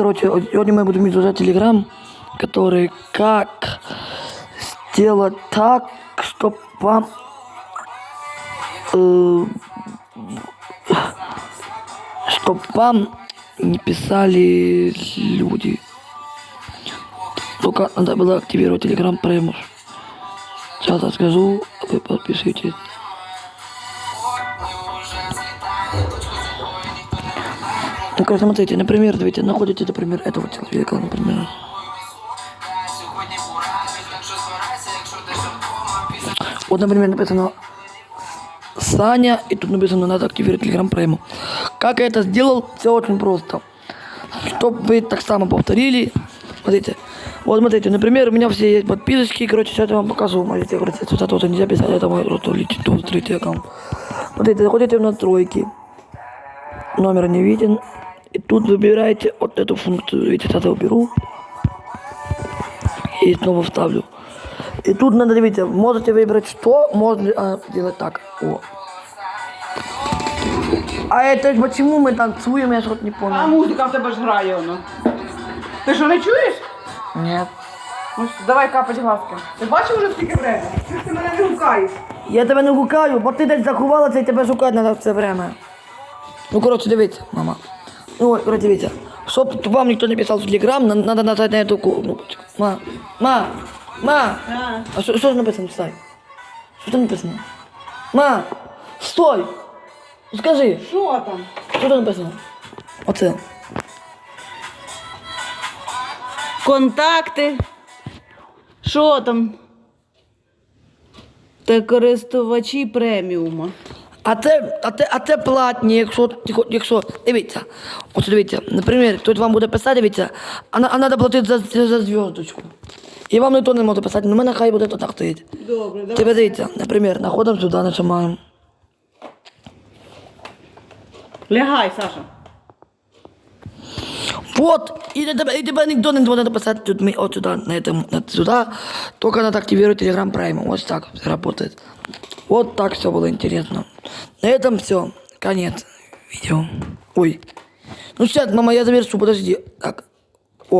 короче, сегодня мы будем изучать телеграм, который как сделать так, чтобы вам э, чтоб вам не писали люди. Только надо было активировать телеграм премус. Сейчас расскажу, вы подпишитесь. Ну, короче, смотрите, например, давайте находите, например, этого человека, например. Вот, например, написано Саня, и тут написано, надо активировать Telegram Prime. Как я это сделал, все очень просто. Чтобы вы так само повторили, смотрите, вот смотрите, например, у меня все есть подписочки, короче, сейчас я вам покажу, смотрите, короче, сюда тоже нельзя писать, это мой личный третий аккаунт. Смотрите, заходите в настройки, номер не виден, и тут выбираете вот эту функцию, видите, сейчас я уберу, и снова вставлю. И тут надо, видите, можете выбрать что, можно а, делать так. О. А это почему мы танцуем, я что-то не А понял. музика в тебе ж грає воно. Ти що не чуєш? Нет. Ну що, давай капать глазки. Ти бачив вже скільки время? Чи ж ти мене не гукаєш? Я тебе не гукаю, бо ти десь заховалася і тебе шукати треба все время. Ну, коротше, дивіться, мама. Ну, ой, коротше, дивіться. Щоб вам ніхто не писав в телеграм, на- надо нажати на эту кнопочку. Ма, ма, ма. А що, що ж написано, стой? Що там написано? Ма, стой! Скажи, Що там? що там написано? Оце. Контакти. Що там? Та користувачі преміума. А це, а це, а це платні, якщо, якщо, дивіться, ось дивіться, наприклад, хтось вам буде писати, дивіться, а, а треба платити за, за, зв'язочку. І вам ніхто не може писати, ну мене хай буде то так стоїть. Добре, давай. Тебе дивіться, наприклад, знаходимо сюди, нажимаємо. Лягай, Саша. Вот, і тебе, і тебе ніхто не може написати тут, ми, от сюди, на этом, на, сюди, тільки треба активувати Telegram Prime, ось так работает. Вот так все было интересно. На этом все, конец видео. Ой. Ну сейчас, мама, я завершу, подожди. Так,